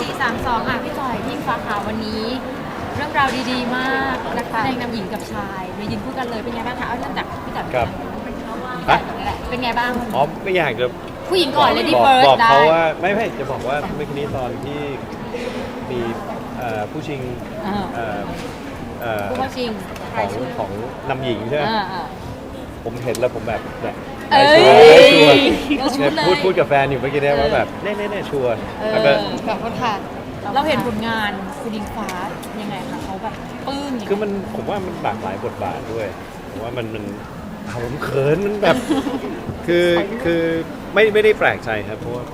สี่สามสองอะพี่จอยพี่ฟ้าขาววันนี้ เรื่องราวดีๆ มากนักแสดงนำหญิงกับชายมายืนคู่กันเลยเป็นไงบ้างคะเอาเริ่มจากพี่จอยครับฮะ เป็นไงบ้างอ๋อไม่อยากจะผู้หญิงก่อนเลยดีบอกเฟิร์สบอกได้เขาว่าไม่ไม่จะบอกว่าเมื่อกี้นี้ตอนที่มีเอ่อผู้ชิงอ่าเอ่อเอ่อผู้ว่าชิงของของนำหญิงใช่ไหมอ่าอ่าผมเห็นแล้วผมแบบเนี่ย เอ้ยได้ชัวร์ได้ชัวร์เราชุดเนี่ยเลย พูดพูดกับแฟนอยู่เมื่อกี้เนี่ยเออว่าแบบเน่เน่เน่ชัวร์เออแล้วก็ขอบคุณค่ะ เราเห็นผลงานคุณดิงฟ้ายังไงคะเขาแบบปลื้มยังไง คือมันผมว่ามันหลากหลายบทบาทด้วยผมว่ามันมันเอาผมเขินมันแบบ คือคือไม่ไม่ได้แปลกใจครับเพราะว่า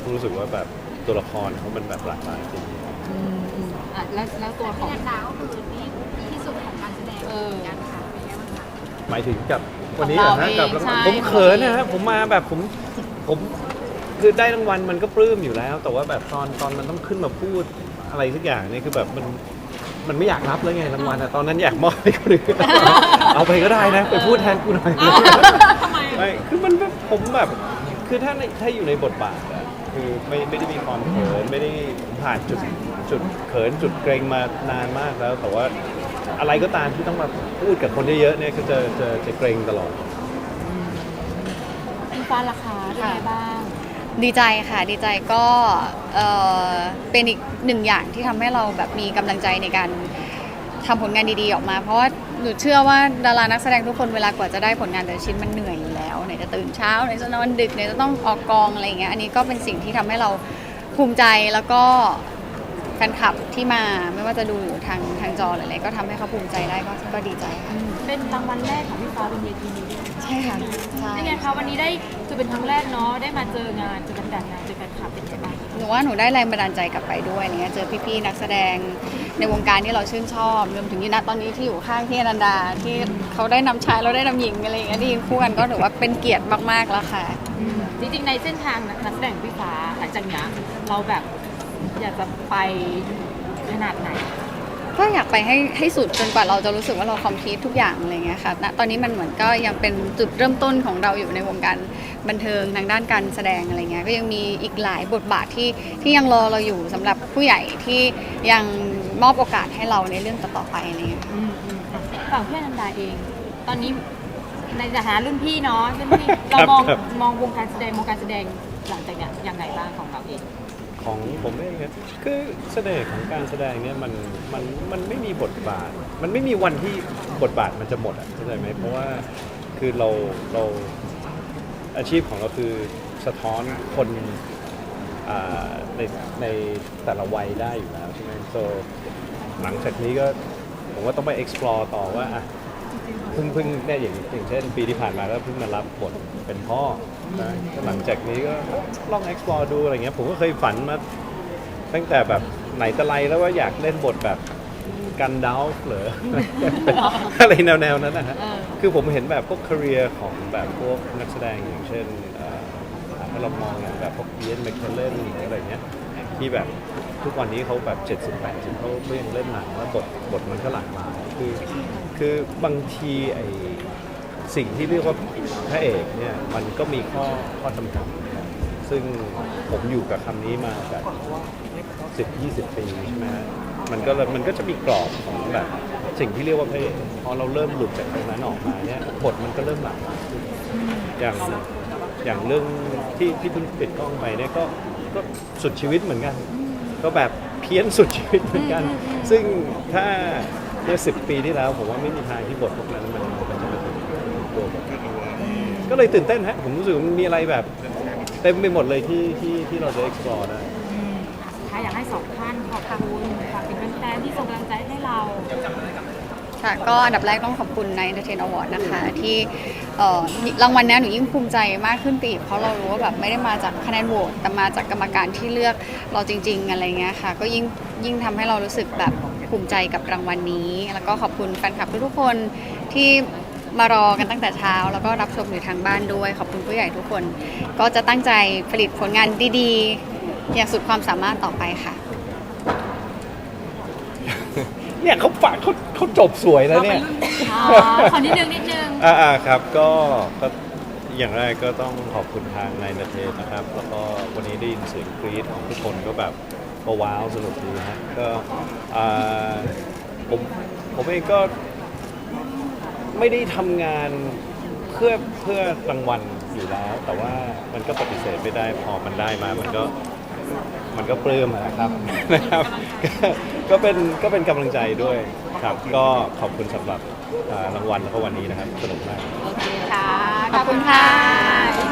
ผมรู้สึกว่าแบบตัวละครเขามันแบบหลากหลายจริง อืมอืมอะแล้วแล้วตัวของ พี่นันดาก็คือนี่ หมายถึงกับวันนี้ขเหอรงอเราฮะกับเองใช่ผมเขินนะฮะผมมาแบบผมผมคือได้รางวัลมันก็ปลื้มอยู่แล้ว แต่ว่าแบบตอนตอนมันต้องขึ้นมาพูดอะไรสักอย่างเนี่ยคือแบบมันมันไม่อยากรับแล้วไงรางวัลอะตอนนั้นอยากมอบให้คนอื่น เอาไปก็ได้นะ ไปพูดแทนกูหน่อย ทำไม ไม่คือมันแบบผมแบบ คือถ้าในถ้าอยู่ในบทบาทอะคือไม่ไม่ได้มีความเขินไม่ได้ผ่านจุดจุดเขินจุดเกรงมานานมากแล้ว แต่ว่า อะไรก็ตามที่ต้องมาพูดกับคนเยอะๆเนี่ยก็จะจะจะเกรงตลอด คุณฟ้าราคาเป็นไงบ้าง ดีใจค่ะ ดีใจก็เอ่อเป็นอีกหนึ่งอย่างที่ทำให้เราแบบมีกำลังใจในการทำผลงานดีๆออกมา เพราะว่าหนูเชื่อว่าดารานักแสดงทุกคนเวลากว่าจะได้ผลงานแต่ละชิ้นมันเหนื่อยอยู่แล้วไหนจะตื่นเช้าไหนจะนอนดึกไหนจะต้องออกกองอะไรอย่างเงี้ยอันนี้ก็เป็นสิ่งที่ทำให้เราภูมิใจแล้วก็แฟนคลับที่มาไม่ว่าจะดูอยู่ทางทางจอหรืออะไรก็ทำให้เขาภูมิใจได้ก็ก็ดีใจค่ะเป็นรางวัลแรกของพี่ฟ้าเป็นเวทีนี้ด้วยใช่ค่ะใช่ เป็นไงคะวันนี้ได้คือเป็นครั้งแรกเนาะได้มาเจองานเจอกันแต่งงานเจอกันขับเป็นไงบ้างหนูว่าหนูได้แรงบันดาลใจกลับไปด้วยอะไรเงี้ยเจอพี่ๆนักแสดงในวงการที่เราชื่นชอบรวมถึงยีนัทตอนนี้ที่อยู่ข้างพี่อนันดาที่เขาได้นำชายเราได้นำหญิงอะไรอย่างเงี้ยที่ยืนคู่กันก็ถือว่าเป็นเกียรติมากๆแล้วค่ะ จริงๆในเส้นทางนักแสดงของพี่ฟ้าหลังจากเนี้ยเราแบบ อยากจะไปขนาดไหน ก็อยากไปให้ให้สุดจนกว่าเราจะรู้สึกว่าเราคอมพลีททุกอย่างอะไรเงี้ยค่ะณตอนนี้มันเหมือนก็ยังเป็นจุดเริ่มต้นของเราอยู่ในวงการบันเทิงทางด้านการแสดงอะไรเงี้ยก็ยังมีอีกหลายบทบาทที่ที่ยังรอเราอยู่สำหรับผู้ใหญ่ที่ยังมอบโอกาสให้เราในเรื่องต่อๆไปอะไรเงี้ย อืมอืมอะฝั่งพี่อนันดาเอง ตอนนี้ในฐานะรุ่นพี่เนาะรุ่นพี่ครัเราบมองครับ มองวงการแสดงวงการแสดงหลังจากเนี้ยยังไงบ้างของเราเอง ของผมเองครับคือเสน่ห์ของการแสดงเนี่ยมันมันมันไม่มีบทบาท มันไม่มีวันที่บทบาทมันจะหมดอะเข้าใจไหมเพราะว่าคือเราเราอาชีพของเราคือสะท้อนคนอ่าในในแต่ละวัยได้อยู่แล้วใช่ไหม so หลังจากนี้ก็ผมว่าต้องไป explore ต่อว่าอะเพิ่งเพิ่งเนี่ยอย่างอย่างเช่นปีที่ผ่านมาก็เพิ่งมารับบทเป็นพ่อ นะหลังจากนี้ก็ลอง explore ดูอะไรเงี้ยผมก็เคยฝันมาตั้งแต่แบบไหนแต่ไรแล้วว่าอยากเล่นบทแบบกันดาวเหรอ อะไรแนวๆนั้นนะฮะเออคือผมเห็นแบบพวก career ของแบบพวกนักแสดงอย่างเช่นเอ่อถ้าเรามองอย่างแบบพวกเอียนแมคเคลเลนหรืออะไรเงี้ยที่แบบทุกวันนี้เขาแบบ 70 80เขาก็ยังเล่นหนังแล้วบทบทมันก็หลากหลายคือคือบางทีไอ สิ่งที่เรียกว่าพระเอกเนี่ยมันก็มีข้อข้อจำกัดนะครับซึ่งผมอยู่กับคำนี้มาแบบ10 20ปีใช่ไหมฮะมันก็เลยมันก็จะมีกรอบของแบบสิ่งที่เรียกว่าพระเอกพอเราเริ่มหลุดจากตรงนั้นออกมาเนี่ยบทมันก็เริ่มหลากหลายขึ้นอย่างอย่างเรื่องที่ที่เพิ่งปิดกล้องไปเนี่ยก็ก็สุดชีวิตเหมือนกัน ก็แบบเพี้ยนสุดชีวิตเหมือนกัน ซึ่งถ้าเมื่อสิบปีที่แล้วผมว่าไม่มีทางที่บทพวกนั้นมันมันจะมาถึง ตัวผมก็เลยตื่นเต้นฮะผมรู้สึกว่ามันมีอะไรแบบเต็มไปหมดเลยที่ที่ที่เราจะ explore ได้ สุดท้ายอยากให้สองท่านขอบคุณฝากถึงแฟนๆที่ส่งกำลังใจให้เรา ค่ะก็อันดับแรกต้องขอบคุณใน Entertain Award นะคะที่เอ่อรางวัลเนี้ยหนูยิ่งภูมิใจมากขึ้นไปอีกเพราะเรารู้ว่าแบบไม่ได้มาจากคะแนนโหวตแต่มาจากกรรมการที่เลือกเราจริง ๆ อะไรเงี้ยค่ะ ก็ยิ่งยิ่งทำให้เรารู้สึกแบบภูมิใจกับรางวัลนี้ แล้วก็ขอบคุณแฟนคลับทุกๆคนที่ มารอกันตั้งแต่เช้า แล้วก็รับชมอยู่ทางบ้านด้วย ขอบคุณผู้ใหญ่ทุกคน ก็จะตั้งใจผลิตผลงานดีๆ อย่างสุดความสามารถต่อไปค่ะ เนี่ยเขาฝากเขาเขาจบสวยแล้วเนี่ย อ๋อขอนิดนึงนิดนึง อ่าๆครับก็ก็อย่างแรกก็ต้องขอบคุณทางนายนเทศนะครับ แล้วก็วันนี้ได้ยินเสียงกรี๊ดของทุกคนก็แบบก็ว้าวสนุกดีนะฮะก็อ่าผมผมเองก็ ไม่ได้ทำงานเพื่อเพื่อรางวัลอยู่แล้ว แต่ว่ามันก็ปฏิเสธไม่ได้พอมันได้มา มันก็มันก็ปลื้มอะนะครับ นะครับก็ก็เป็นก็เป็นกำลังใจด้วยครับ ก็ขอบคุณสำหรับอ่ารางวัลแล้วก็วันนี้นะครับสนุกมากโอเคค่ะ ขอบคุณค่ะ